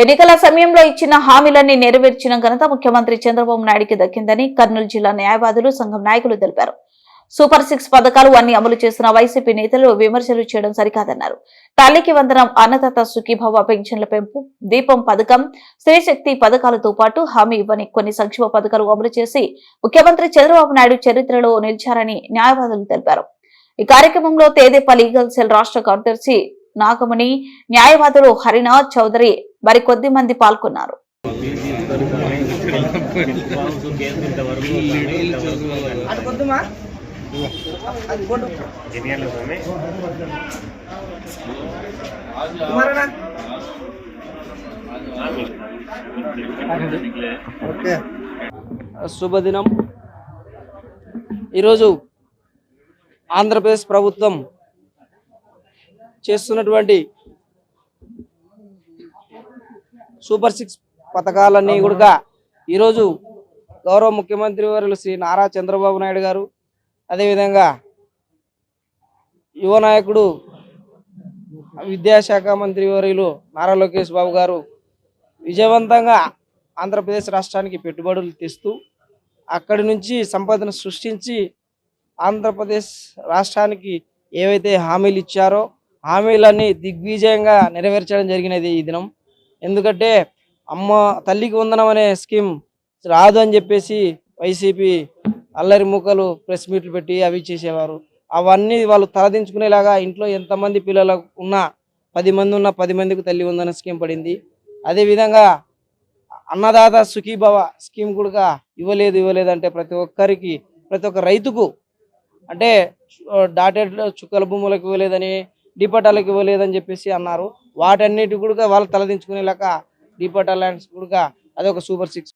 ఎన్నికల సమయంలో ఇచ్చిన హామీలన్నీ నెరవేర్చిన ఘనత ముఖ్యమంత్రి చంద్రబాబు నాయుడికి దక్కిందని కర్నూలు జిల్లా న్యాయవాదులు సంఘం నాయకులు తెలిపారు. సూపర్ సిక్స్ పథకాలు అన్ని అమలు చేసిన వైసీపీ నేతలు విమర్శలు చేయడం సరికాదన్నారు. తల్లికి వందనం అన్నదాత సుఖీభవ పెన్షన్ల పెంపు దీపం పథకం స్త్రీశక్తి పథకాలతో పాటు హామీ ఇవ్వని కొన్ని సంక్షేమ పథకాలు అమలు చేసి ముఖ్యమంత్రి చంద్రబాబు నాయుడు చరిత్రలో నిలిచారని న్యాయవాదులు తెలిపారు. ఈ కార్యక్రమంలో తేదేపా లీగల్ సెల్ రాష్ట్ర కార్యదర్శి నాగమణి న్యాయవాదులు హరినాథ్ చౌదరి మరి కొద్ది మంది పాల్గొన్నారు. శుభదినం. ఈరోజు ఆంధ్రప్రదేశ్ ప్రభుత్వం చేస్తున్నటువంటి సూపర్ సిక్స్ పథకాలన్నీ కూడా ఈరోజు గౌరవ ముఖ్యమంత్రి వారు శ్రీ నారా చంద్రబాబు నాయుడు గారు అదేవిధంగా యువ నాయకుడు విద్యాశాఖ మంత్రి వర్యులు నారా లోకేష్ బాబు గారు విజయవంతంగా ఆంధ్రప్రదేశ్ రాష్ట్రానికి పెట్టుబడులు తెస్తూ అక్కడి నుంచి సంపదను సృష్టించి ఆంధ్రప్రదేశ్ రాష్ట్రానికి ఏవైతే హామీలు ఇచ్చారో హామీలన్నీ దిగ్విజయంగా నెరవేర్చడం జరిగినది ఈ దినం. ఎందుకంటే అమ్మ తల్లికి వందనం అనే స్కీమ్ రాదు అని చెప్పేసి వైసీపీ అల్లరి మూకలు ప్రెస్ మీట్లు పెట్టి అవి చేసేవారు. అవన్నీ వాళ్ళు తలదించుకునేలాగా ఇంట్లో ఎంతమంది పిల్లలు ఉన్నా పది మంది ఉన్న పది మందికి తల్లి వందన స్కీమ్ పడింది. అదేవిధంగా అన్నదాత సుఖీభవ స్కీమ్ కూడా ఇవ్వలేదు ఇవ్వలేదు అంటే ప్రతి ఒక్కరికి ప్రతి ఒక్క రైతుకు అంటే డాటెడ్ చుక్కల భూములకు ఇవ్వలేదని డిపోటాలకు ఇవ్వలేదని చెప్పేసి అన్నారు. వాటన్నిటి కూడా వాళ్ళు తలదించుకునేలాగా డిపోటా ల్యాండ్స్ కూడా అదొక సూపర్ సిక్స్.